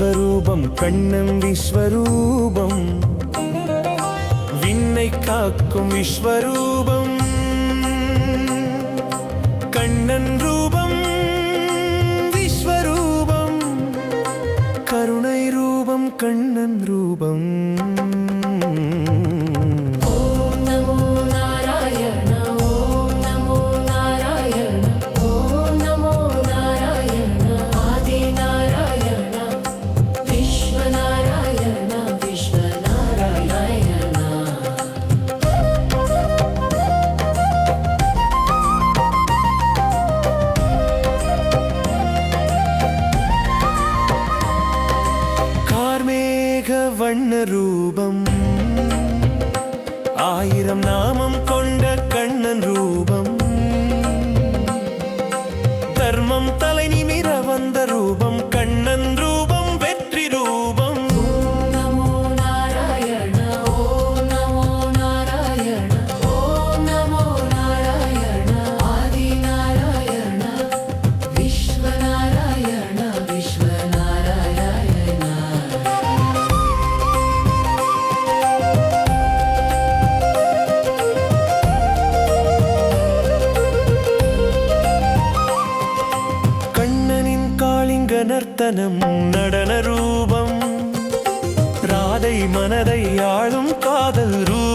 விஸ்வரூபம் கண்ணன் விஸ்வரூபம். விண்ணை காக்கும் விஸ்வரூபம். கண்ணன் ரூபம் விஸ்வரூபம். கருணை ரூபம் கண்ணன் ரூபம். வண்ண ரூபம். ஆயிரம் நாமம் நர்த்தனம் நடன ரூபம். ராதை மனதை ஆளும் காதல் ரூபம்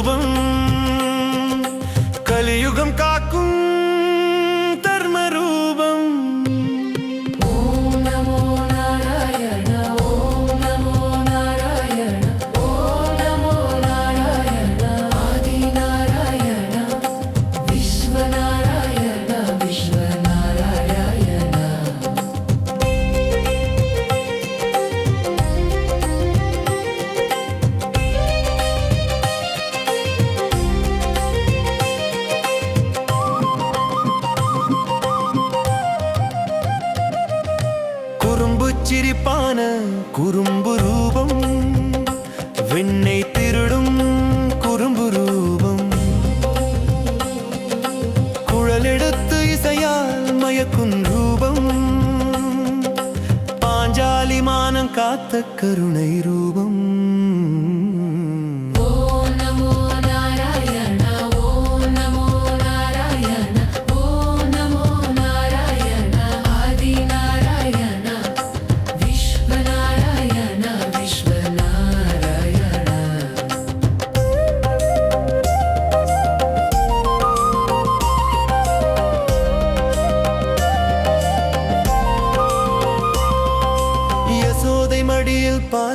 சிரிப்பான குறும்பு ரூபம். விண்ணை திருடும் குறும்பு ரூபம். குழலெடுத்து இசையால் மயக்கும் ரூபம். பாஞ்சாலி காத்த கருணை ரூபம்.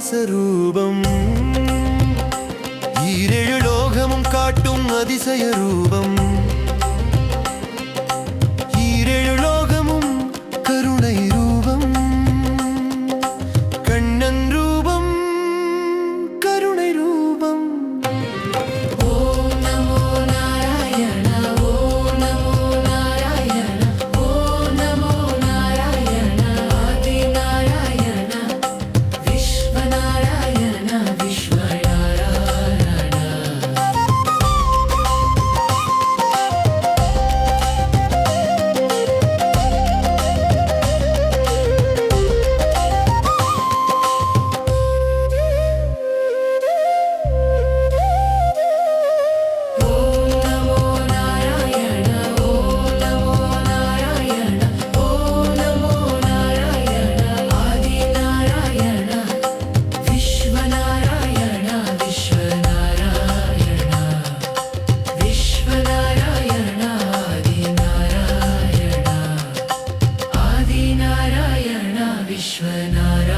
விகாசரூபம் ஈரேழு லோகமும் காட்டும் அதிசய ரூபம் विश्वनारायण